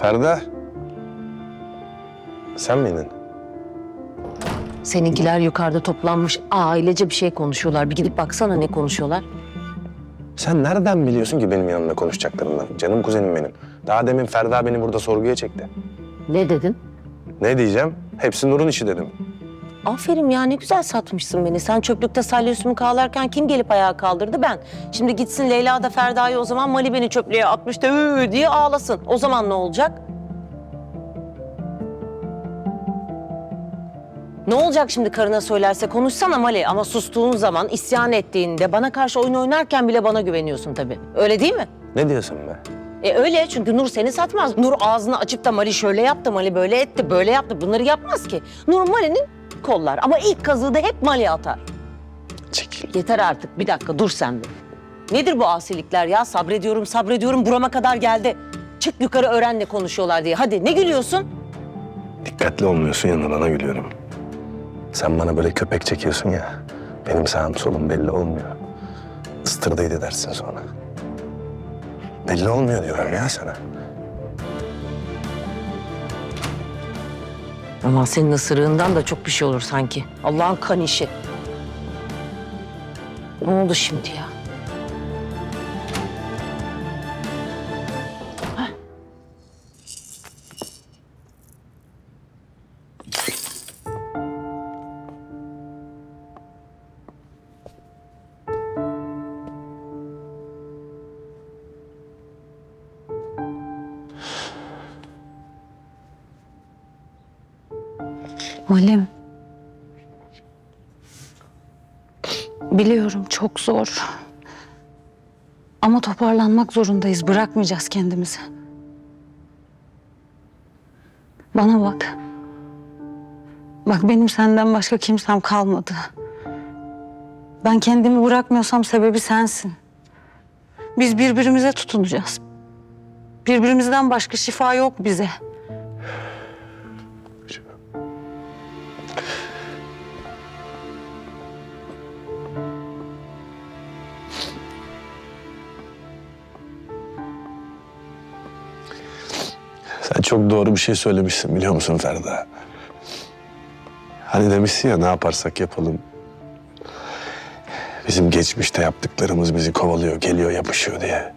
Ferda. Sen miydin? Seninkiler yukarıda toplanmış ailece bir şey konuşuyorlar. Bir gidip baksana ne konuşuyorlar. Sen nereden biliyorsun ki benim yanımda konuşacaklarından? Canım kuzenim benim. Daha demin Ferda beni burada sorguya çekti. Ne dedin? Ne diyeceğim? Hepsi Nur'un işi dedim. Aferin ya ne güzel satmışsın beni. Sen çöplükte salyosunu kağlarken kim gelip ayağa kaldırdı? Ben. Şimdi gitsin Leyla da Ferda'yı o zaman Mali beni çöplüğe atmış da diye ağlasın. O zaman ne olacak? Ne olacak şimdi karına söylerse konuşsana Mali ama sustuğun zaman isyan ettiğinde bana karşı oyun oynarken bile bana güveniyorsun tabii. Öyle değil mi? Ne diyorsun be? E öyle çünkü Nur seni satmaz. Nur ağzını açıp da Mali şöyle yaptı, Mali böyle etti, böyle yaptı. Bunları yapmaz ki. Nur Mali'nin kollar ama ilk kazığı da hep Mali atar. Çekil. Yeter artık bir dakika dur sen bir. Nedir bu asilikler ya? Sabrediyorum sabrediyorum burama kadar geldi. Çık yukarı öğren ne konuşuyorlar diye. Hadi ne gülüyorsun? Dikkatli olmuyorsun yanına gülüyorum. Sen bana böyle köpek çekiyorsun ya. Benim sağım solum belli olmuyor. Istırdıydı dersin sonra. Belli olmuyor diyorum ya sana. Ama senin ısırığından da çok bir şey olur sanki. Allah'ın kan işi. Ne oldu şimdi ya? Malim. Biliyorum çok zor. Ama toparlanmak zorundayız. Bırakmayacağız kendimizi. Bana bak. Bak benim senden başka kimsem kalmadı. Ben kendimi bırakmıyorsam sebebi sensin. Biz birbirimize tutunacağız. Birbirimizden başka şifa yok bize. Sen çok doğru bir şey söylemişsin biliyor musun Ferda? Hani demişsin ya ne yaparsak yapalım. Bizim geçmişte yaptıklarımız bizi kovalıyor, geliyor, yapışıyor diye.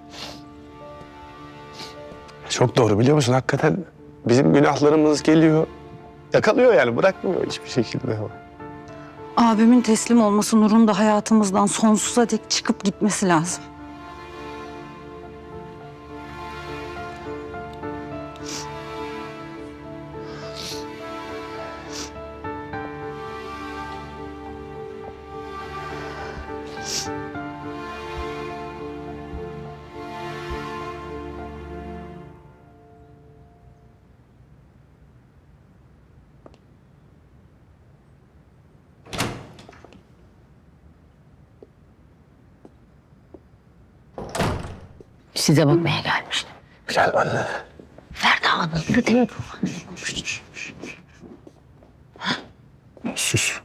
Çok doğru biliyor musun? Hakikaten bizim günahlarımız geliyor. Yakalıyor yani bırakmıyor hiçbir şekilde. Abimin teslim olması Nur'un da hayatımızdan sonsuza dek çıkıp gitmesi lazım. Size bakmaya gelmiştim. Gel anne. Ferda değil mi? Sus.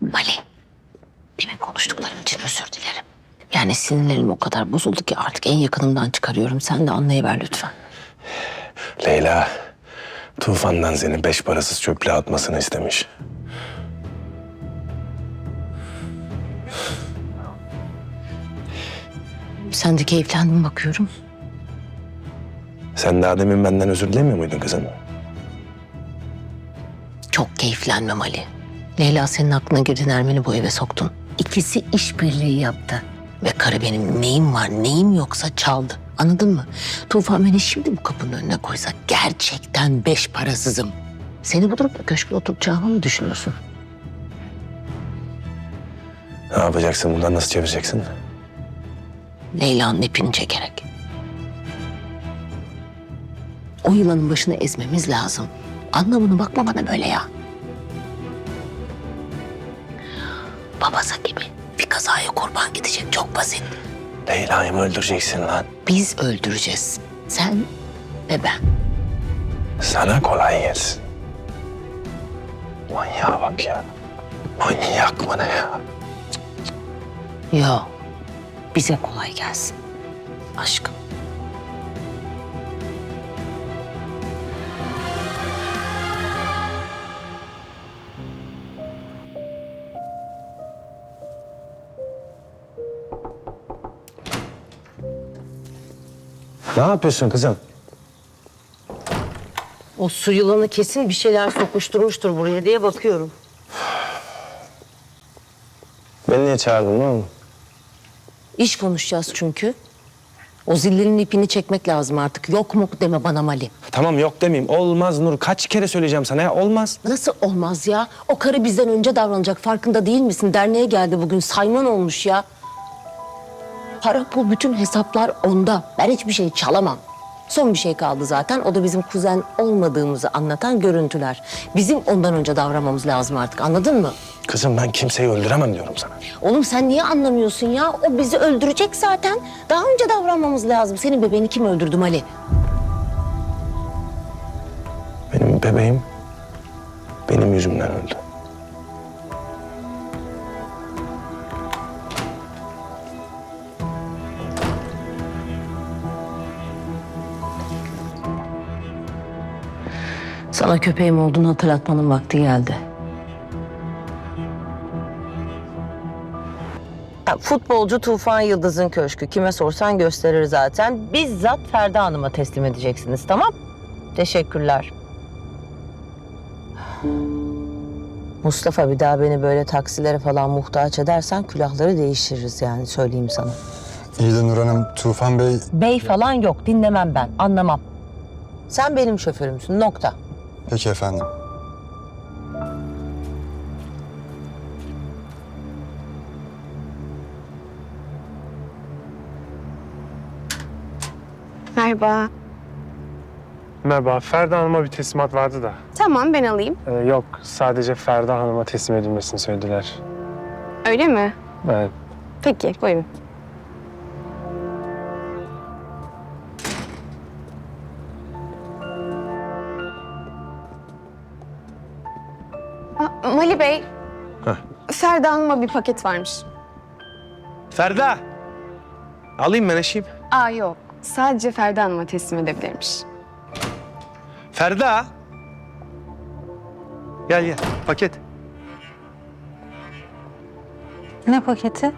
Mali, demin konuştuklarım için özür dilerim. Yani sinirlerim o kadar bozuldu ki artık en yakınımdan çıkarıyorum. Sen de anlayıver lütfen. Leyla, Tufan'dan seni beş parasız çöplüğe atmasını istemiş. Sen de keyiflendin bakıyorum. Sen daha demin benden özür dilemiyor muydun kızım? Çok keyiflenmem Ali. Leyla senin aklına girdin Ermen'i bu eve soktun. İkisi işbirliği yaptı. Ve karı benim neyim var neyim yoksa çaldı. Anladın mı? Tufan beni şimdi bu kapının önüne koysa gerçekten beş parasızım. Seni bu durumda köşkte oturtacağımı mı düşünüyorsun? Ne yapacaksın? Bundan nasıl çevireceksin? Leyla'nın ipini çekerek. O yılanın başını ezmemiz lazım. Anlamını bakma bana böyle ya. Babası gibi bir kazaya kurban gidecek çok basit. Leyla'yı mı öldüreceksin lan? Biz öldüreceğiz. Sen ve ben. Sana kolay gelsin. Manyağa bak ya. Manyak mı ne ya? Yo. Bize kolay gelsin. Aşkım. Ne yapıyorsun kızım? O su yılanı kesin bir şeyler sokuşturmuştur buraya diye bakıyorum. Beni niye çağırdın oğlum? İş konuşacağız çünkü. O zillerin ipini çekmek lazım artık. Yok mu deme bana Mali. Tamam yok demeyeyim. Olmaz Nur. Kaç kere söyleyeceğim sana ya? Olmaz. Nasıl olmaz ya? O karı bizden önce davranacak. Farkında değil misin? Derneğe geldi bugün. Sayman olmuş ya. Para pul bütün hesaplar onda. Ben hiçbir şey çalamam. Son bir şey kaldı zaten. O da bizim kuzen olmadığımızı anlatan görüntüler. Bizim ondan önce davranmamız lazım artık. Anladın mı? Kızım ben kimseyi öldüremem diyorum sana. Oğlum sen niye anlamıyorsun ya? O bizi öldürecek zaten. Daha önce davranmamız lazım. Senin bebeğini kim öldürdü Ali? Benim bebeğim benim yüzümden öldü. Sana köpeğim olduğunu hatırlatmanın vakti geldi. Futbolcu Tufan Yıldız'ın köşkü. Kime sorsan gösterir zaten. Bizzat Ferda Hanım'a teslim edeceksiniz tamam? Teşekkürler. Mustafa bir daha beni böyle taksilere falan muhtaç edersen külahları değiştiririz yani söyleyeyim sana. İyi de Nur Hanım, Tufan Bey Bey falan yok dinlemem ben anlamam. Sen benim şoförümsün nokta. Peki efendim. Merhaba. Merhaba, Ferda Hanım'a bir teslimat vardı da. Tamam ben alayım. Ee, yok, sadece Ferda Hanım'a teslim edilmesini söylediler. Öyle mi? Evet. Peki buyurun. Mali Bey. Heh. Ferda Hanım'a bir paket varmış. Ferda! Alayım ben eşeyim. Aa yok. Sadece Ferda Hanım'a teslim edebilirmiş. Ferda! Gel gel, paket. Ne paketi?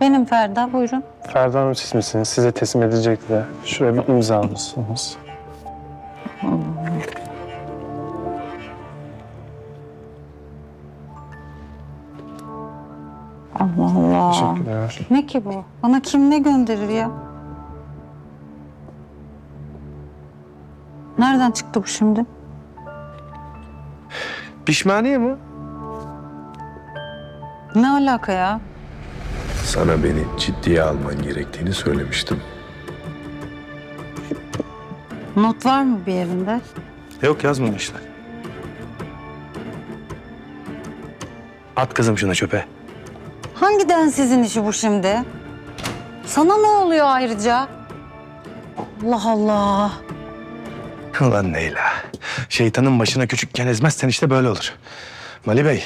Benim Ferda buyurun. Ferda Hanım siz misiniz? Size teslim edilecekti de. Şuraya bir imza alırsınız. Teşekkürler. Ne ki bu? Bana kim ne gönderir ya? Nereden çıktı bu şimdi? Pişmaniye mi? Ne alaka ya? Sana beni ciddiye alman gerektiğini söylemiştim. Not var mı bir yerinde? Yok yazmamışlar. At kızım şuna çöpe. Hangi densizin işi bu şimdi? Sana ne oluyor ayrıca? Allah Allah. Ulan Leyla. Şeytanın başına küçükken ezmezsen işte böyle olur. Mali Bey.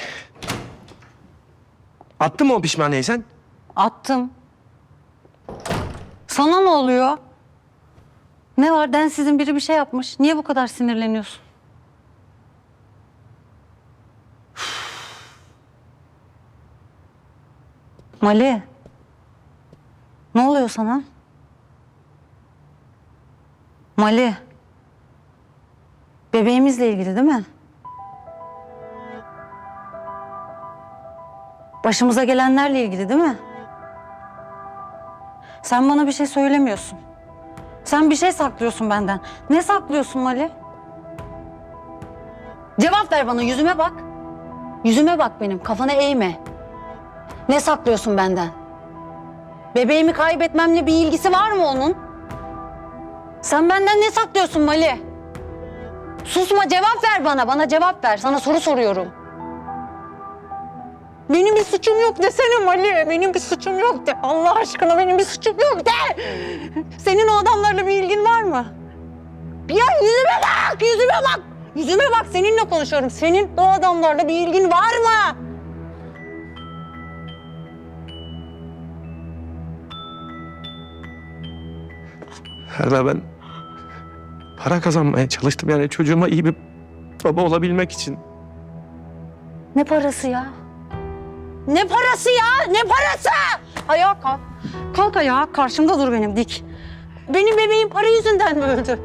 Attın mı o pişmaniyeyi sen? Attım. Sana ne oluyor? Ne var densizin biri bir şey yapmış. Niye bu kadar sinirleniyorsun? Mali. Ne oluyor sana? Mali. Bebeğimizle ilgili değil mi? Başımıza gelenlerle ilgili değil mi? Sen bana bir şey söylemiyorsun. Sen bir şey saklıyorsun benden. Ne saklıyorsun Mali? Cevap ver bana, yüzüme bak. Yüzüme bak benim, kafana eğme. Ne saklıyorsun benden? Bebeğimi kaybetmemle bir ilgisi var mı onun? Sen benden ne saklıyorsun Mali? Susma, cevap ver bana, bana cevap ver. Sana soru soruyorum. Benim bir suçum yok desene Mali. Benim bir suçum yok de. Allah aşkına benim bir suçum yok de. Senin o adamlarla bir ilgin var mı? Ya yüzüme bak, yüzüme bak. Yüzüme bak, seninle konuşuyorum. Senin o adamlarla bir ilgin var mı? Ferda ben para kazanmaya çalıştım yani çocuğuma iyi bir baba olabilmek için. Ne parası ya? Ne parası ya? Ne parası? Ayağa kalk. Kalk ayağa. Karşımda dur benim dik. Benim bebeğim para yüzünden mi öldü?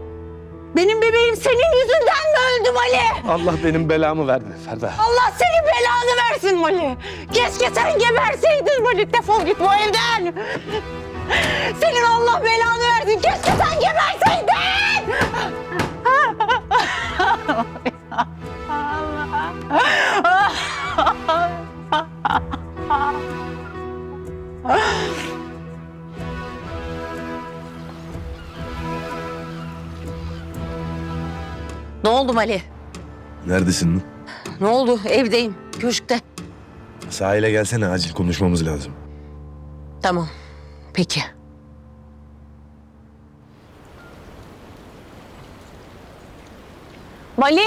Benim bebeğim senin yüzünden mi öldü Mali? Allah benim belamı verdi Ferda. Allah senin belanı versin Mali. Keşke sen geberseydin Mali. Defol git bu evden. Senin Allah belanı versin. Keşke sen geberseydin. Ne oldu Mali? Neredesin lan? Ne oldu? Evdeyim. Köşkte. Sahile gelsene acil konuşmamız lazım. Tamam. Peki. Mali.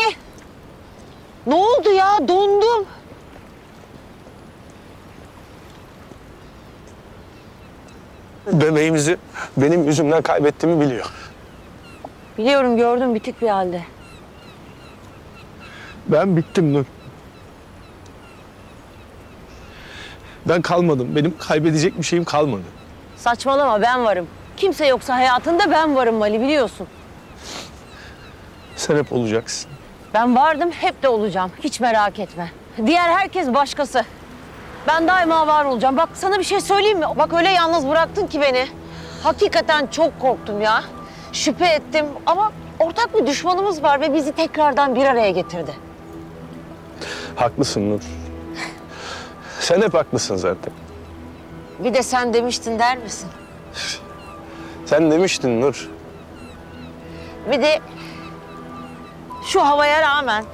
Ne oldu ya? Dondum. Bebeğimizi benim yüzümden kaybettiğimi biliyor. Biliyorum gördüm bitik bir halde. Ben bittim Nur. Ben kalmadım. Benim kaybedecek bir şeyim kalmadı. Saçmalama ben varım. Kimse yoksa hayatında ben varım Mali biliyorsun. Sen hep olacaksın. Ben vardım hep de olacağım. Hiç merak etme. Diğer herkes başkası. Ben daima var olacağım. Bak sana bir şey söyleyeyim mi? Bak öyle yalnız bıraktın ki beni. Hakikaten çok korktum ya. Şüphe ettim ama ortak bir düşmanımız var ve bizi tekrardan bir araya getirdi. Haklısın Nur. Sen hep haklısın zaten. Bir de sen demiştin der misin? Sen demiştin Nur. Bir de şu havaya rağmen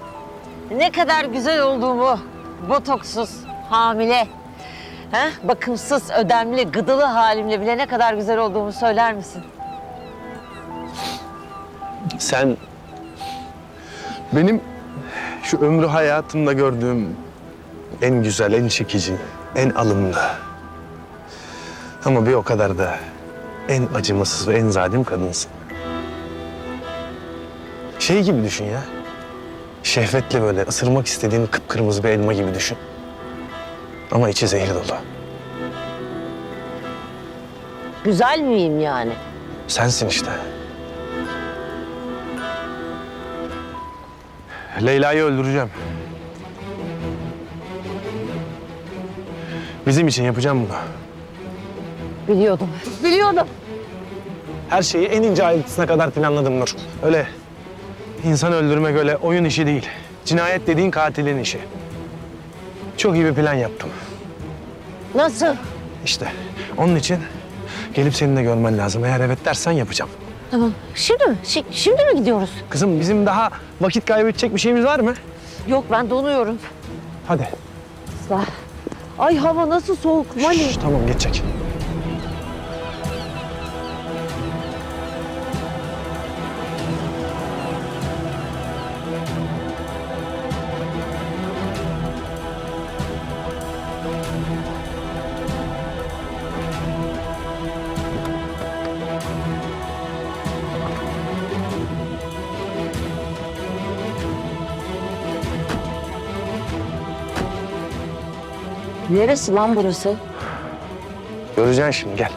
ne kadar güzel olduğumu botoksuz, hamile, he, bakımsız, ödemli, gıdılı halimle bile ne kadar güzel olduğumu söyler misin? Sen benim şu ömrü hayatımda gördüğüm en güzel, en çekici, en alımlı. Ama bir o kadar da en acımasız ve en zalim kadınsın. Şey gibi düşün ya. Şehvetle böyle ısırmak istediğin kıpkırmızı bir elma gibi düşün. Ama içi zehir dolu. Güzel miyim yani? Sensin işte. Leyla'yı öldüreceğim. Bizim için yapacağım bunu. Biliyordum. Biliyordum. Her şeyi en ince ayrıntısına kadar planladım Nur. Öyle insan öldürmek öyle oyun işi değil. Cinayet dediğin katilin işi. Çok iyi bir plan yaptım. Nasıl? İşte onun için gelip seni de görmen lazım. Eğer evet dersen yapacağım. Tamam. Şimdi mi? Şi- şimdi mi gidiyoruz? Kızım bizim daha vakit kaybedecek bir şeyimiz var mı? Yok ben donuyorum. Hadi. Ay hava nasıl soğuk Mali. Şş, tamam geçecek. Neresi lan burası? Göreceksin şimdi gel.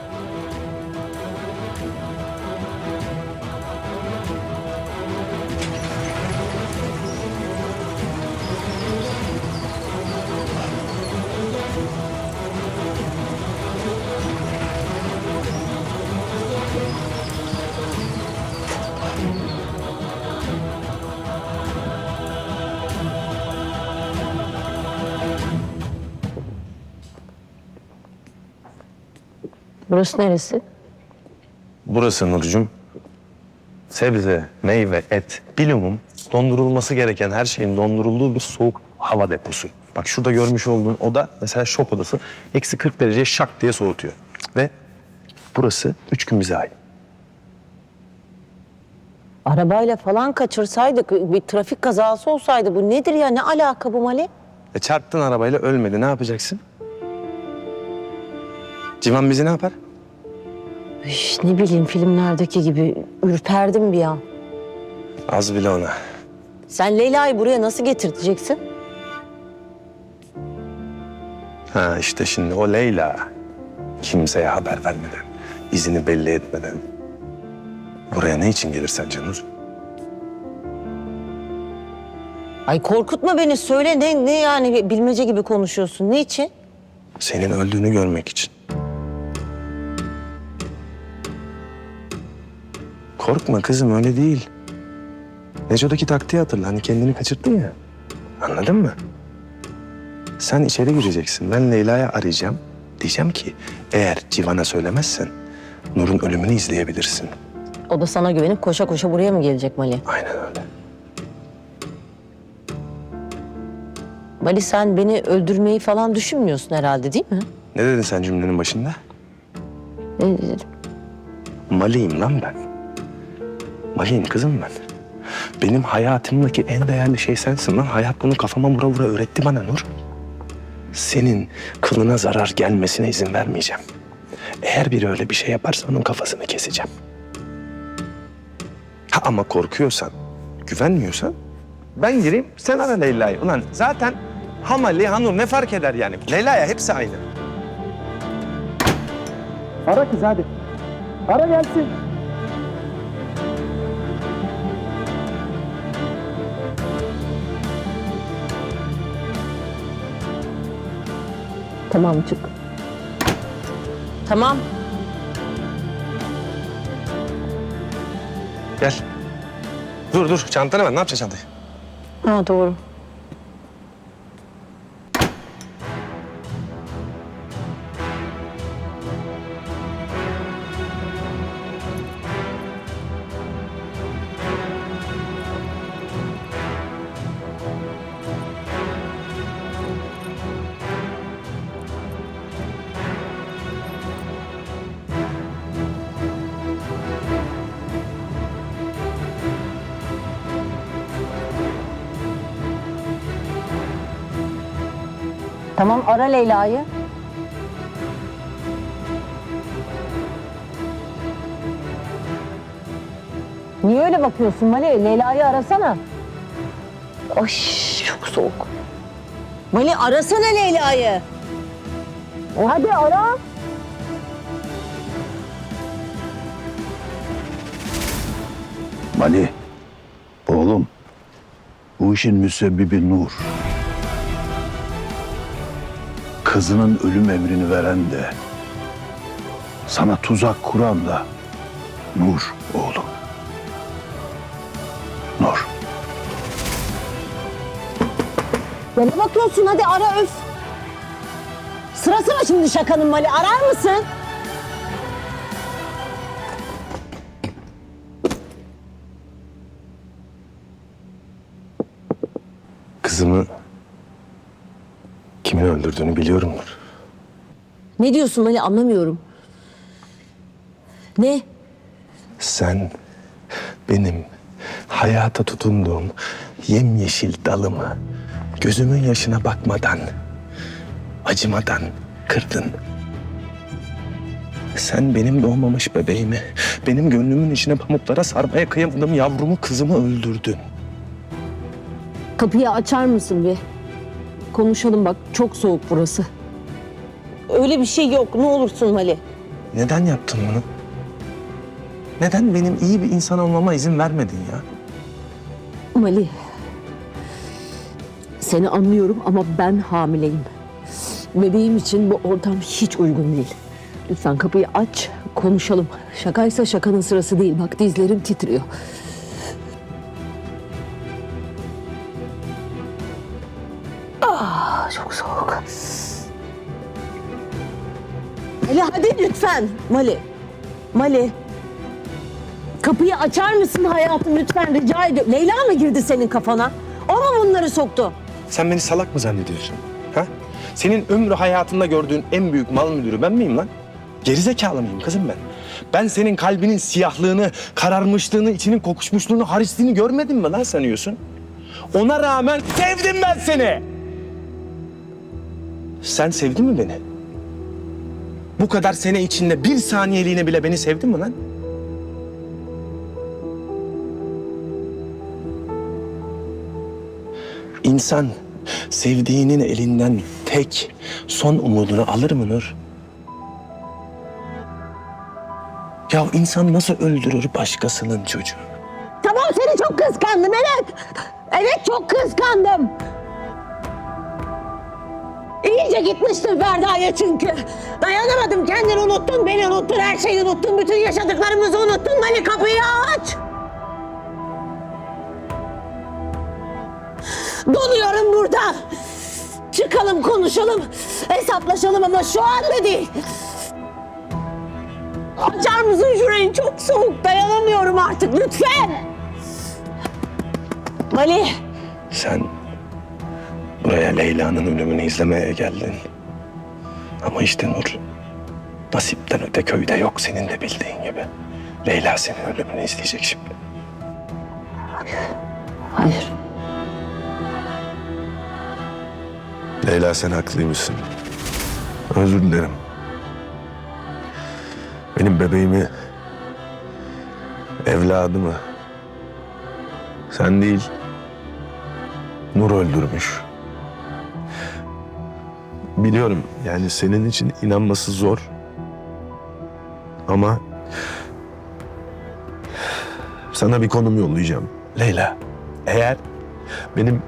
Burası neresi? Burası Nurcum. Sebze, meyve, et, bilumum dondurulması gereken her şeyin dondurulduğu bir soğuk hava deposu. Bak şurada görmüş olduğun oda mesela şok odası. Eksi 40 derece şak diye soğutuyor. Ve burası üç gün bize ait. Arabayla falan kaçırsaydık, bir trafik kazası olsaydı bu nedir ya? Ne alaka bu Mali? E çarptın arabayla ölmedi ne yapacaksın? Civan bizi ne yapar? Üş, ne bileyim filmlerdeki gibi ürperdim bir an. Az bile ona. Sen Leyla'yı buraya nasıl getirteceksin? Ha işte şimdi o Leyla kimseye haber vermeden, izini belli etmeden buraya ne için gelir sence Nur? Ay korkutma beni söyle ne, ne yani bilmece gibi konuşuyorsun. Ne için? Senin öldüğünü görmek için. Korkma kızım öyle değil. Neco'daki taktiği hatırla. Hani kendini kaçırttın ya. Anladın mı? Sen içeri gireceksin. Ben Leyla'yı arayacağım. Diyeceğim ki eğer Civan'a söylemezsen Nur'un ölümünü izleyebilirsin. O da sana güvenip koşa koşa buraya mı gelecek Mali? Aynen öyle. Mali sen beni öldürmeyi falan düşünmüyorsun herhalde değil mi? Ne dedin sen cümlenin başında? Ne dedim? Mali'yim lan ben. Mali'yim kızım ben. Benim hayatımdaki en değerli şey sensin lan. Hayat bunu kafama vura vura öğretti bana Nur. Senin kılına zarar gelmesine izin vermeyeceğim. Eğer biri öyle bir şey yaparsa onun kafasını keseceğim. Ha ama korkuyorsan, güvenmiyorsan ben gireyim sen ara Leyla'yı. Ulan zaten Hamali, Hanur ne fark eder yani? Leyla'ya hepsi aynı. Ara kız hadi. Ara gelsin. Tamam çık. Tamam. Gel. Dur dur çantanı ver. Ne yapacaksın çantayı? Ha doğru. Tamam ara Leyla'yı. Niye öyle bakıyorsun Mali? Leyla'yı arasana. Ay çok soğuk. Mali arasana Leyla'yı. Hadi ara. Mali, oğlum bu işin müsebbibi Nur. Kızının ölüm emrini veren de, sana tuzak kuran da Nur oğlum. Nur. Ya ne bakıyorsun hadi ara öf. Sırası mı şimdi şakanın Mali arar mısın? Kızımı kimin öldürdüğünü biliyorum Nur. Ne diyorsun Mali anlamıyorum. Ne? Sen benim hayata tutunduğum yemyeşil dalımı gözümün yaşına bakmadan, acımadan kırdın. Sen benim doğmamış bebeğimi, benim gönlümün içine pamuklara sarmaya kıyamadığım yavrumu, kızımı öldürdün. Kapıyı açar mısın bir? Konuşalım bak çok soğuk burası. Öyle bir şey yok ne olursun Mali. Neden yaptın bunu? Neden benim iyi bir insan olmama izin vermedin ya? Mali. Seni anlıyorum ama ben hamileyim. Bebeğim için bu ortam hiç uygun değil. Lütfen kapıyı aç, konuşalım. Şakaysa şakanın sırası değil. Bak dizlerim titriyor. Mali. Mali. Kapıyı açar mısın hayatım lütfen rica ediyorum. Leyla mı girdi senin kafana? O mu bunları soktu? Sen beni salak mı zannediyorsun? Ha? Senin ömrü hayatında gördüğün en büyük mal müdürü ben miyim lan? Gerizekalı mıyım kızım ben? Ben senin kalbinin siyahlığını, kararmışlığını, içinin kokuşmuşluğunu, harisliğini görmedim mi lan sanıyorsun? Ona rağmen sevdim ben seni. Sen sevdin mi beni? Bu kadar sene içinde bir saniyeliğine bile beni sevdin mi lan? İnsan sevdiğinin elinden tek son umudunu alır mı Nur? Ya insan nasıl öldürür başkasının çocuğu? Tamam seni çok kıskandım evet. Evet çok kıskandım. İyice gitmiştin Ferda'ya çünkü. Dayanamadım kendini unuttun, beni unuttun, her şeyi unuttun, bütün yaşadıklarımızı unuttun. Beni kapıyı aç. Donuyorum burada. Çıkalım konuşalım, hesaplaşalım ama şu anda değil. Açar mısın şurayı? Çok soğuk, dayanamıyorum artık lütfen. Mali, Sen buraya Leyla'nın ölümünü izlemeye geldin. Ama işte Nur, nasipten öte köyde yok senin de bildiğin gibi. Leyla senin ölümünü izleyecek şimdi. hayır. Leyla sen haklıymışsın. Özür dilerim. Benim bebeğimi, evladımı sen değil, Nur öldürmüş. Biliyorum yani senin için inanması zor. Ama sana bir konum yollayacağım. Leyla, eğer benim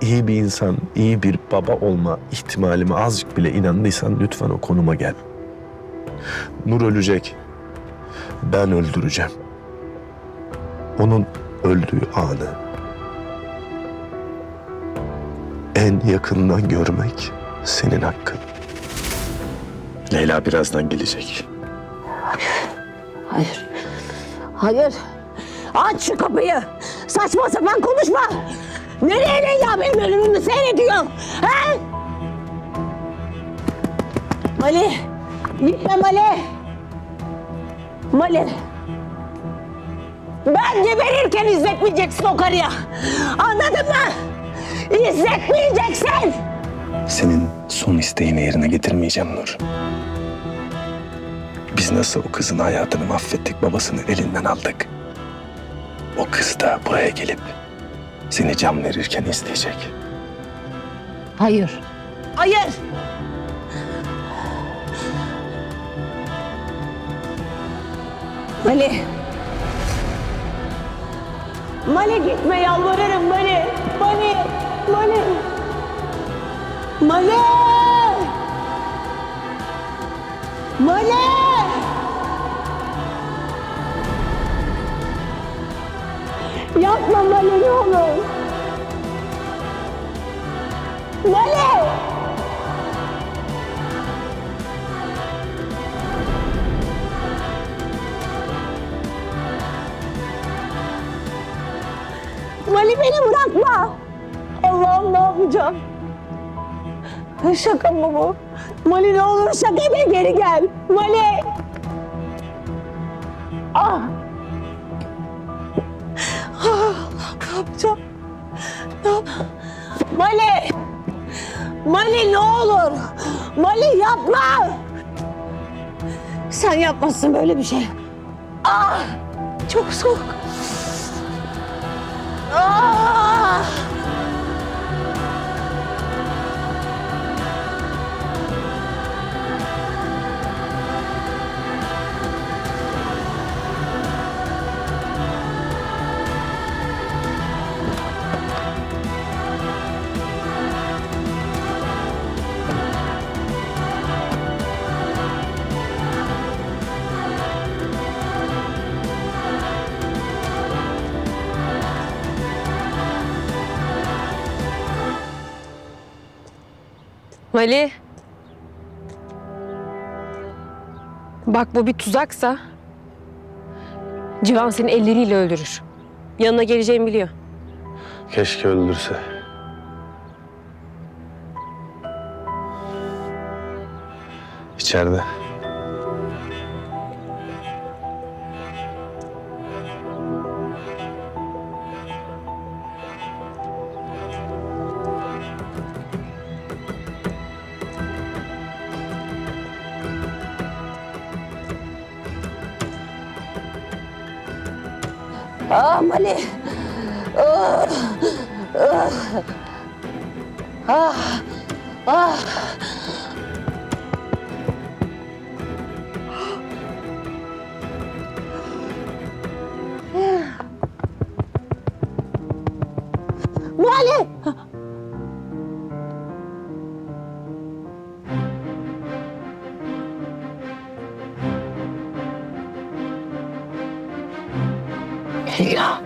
iyi bir insan, iyi bir baba olma ihtimalime azıcık bile inandıysan lütfen o konuma gel. Nur ölecek. Ben öldüreceğim. Onun öldüğü anı en yakından görmek senin hakkın. Leyla birazdan gelecek. Hayır. Hayır. Aç şu kapıyı. Saçma sapan konuşma. Nereye Leyla benim ölümümü seyrediyor? He? Mali. Gitme Mali. Mali. Ben geberirken izletmeyeceksin o karıya. Anladın mı? İzletmeyeceksin. Senin son isteğini yerine getirmeyeceğim Nur. Biz nasıl o kızın hayatını mahvettik, babasını elinden aldık. O kız da buraya gelip seni can verirken isteyecek. Hayır. Hayır. Mali. Mali gitme yalvarırım Mali. Mali. Mali. Mali. Mali. Yapma Mali ne olur. Mali. Mali beni bırakma. Allah'ım ne yapacağım? Şaka mı bu? Mali ne olur şaka de geri gel. Mali. Ah. Ah, Allah'ım ne yapacağım? Ne yap- Mali. Mali ne olur. Mali yapma. Sen yapmazsın böyle bir şey. Ah. Çok soğuk. Ah! Mali. Bak bu bir tuzaksa Civan seni elleriyle öldürür. Yanına geleceğimi biliyor. Keşke öldürse. İçeride. 你啊